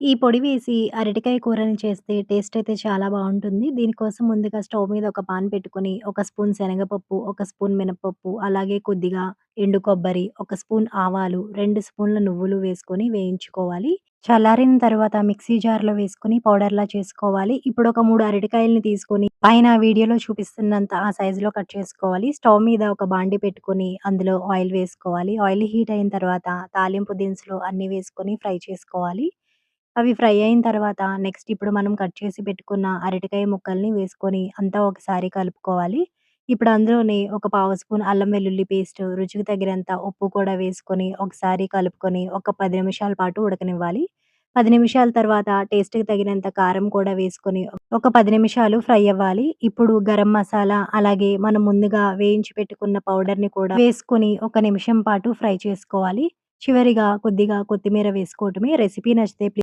ఈ పొడి వేసి అరటికాయ కూరని చేస్తే టేస్ట్ అయితే చాలా బావుంటుంది. దీనికోసం ముందుగా స్టవ్ మీద ఒక పాన్ పెట్టుకొని, ఒక స్పూన్ శనగపప్పు, ఒక స్పూన్ మినపప్పు, అలాగే కొద్దిగా ఎండు కొబ్బరి, ఒక స్పూన్ ఆవాలు, 2 స్పూన్ల నువ్వులు వేసుకొని వేయించుకోవాలి. చల్లారిన తర్వాత మిక్సీ జార్‌లో వేసుకొని పౌడర్‌లా చేసుకోవాలి. ఇప్పుడు ఒక 3 అరటికాయలని తీసుకొని పైన వీడియోలో చూపిస్తున్నంత ఆ సైజులో కట్ చేసుకోవాలి. స్టవ్ మీద ఒక బాండీ పెట్టుకొని అందులో ఆయిల్ వేసుకోవాలి. ఆయిల్ హీట్ అయిన తర్వాత తాలింపు దినుసులు అన్నీ వేసుకొని ఫ్రై చేసుకోవాలి. అవి ఫ్రై అయిన తర్వాత నెక్స్ట్ ఇప్పుడు మనం కట్ చేసి పెట్టుకున్న అరటికాయ ముక్కల్ని వేసుకొని అంతా ఒకసారి కలుపుకోవాలి. ఇప్పుడు అందులోనే ఒక పావు స్పూన్ అల్లం వెల్లుల్లి పేస్ట్, రుచికి తగినంత ఉప్పు కూడా వేసుకొని ఒకసారి కలుపుకొని ఒక 10 నిమిషాల పాటు ఉడకనివ్వాలి. 10 నిమిషాల తర్వాత టేస్ట్‌కి తగినంత కారం కూడా వేసుకొని ఒక 10 నిమిషాలు ఫ్రై అవ్వాలి. ఇప్పుడు గరం మసాలా అలాగే మనం ముందుగా వేయించి పెట్టుకున్న పౌడర్‌ని కూడా వేసుకొని ఒక నిమిషం పాటు ఫ్రై చేసుకోవాలి. చివరిగా కొద్దిగా కొత్తిమీర వేసుకోవటమే. రెసిపీ నచ్చితే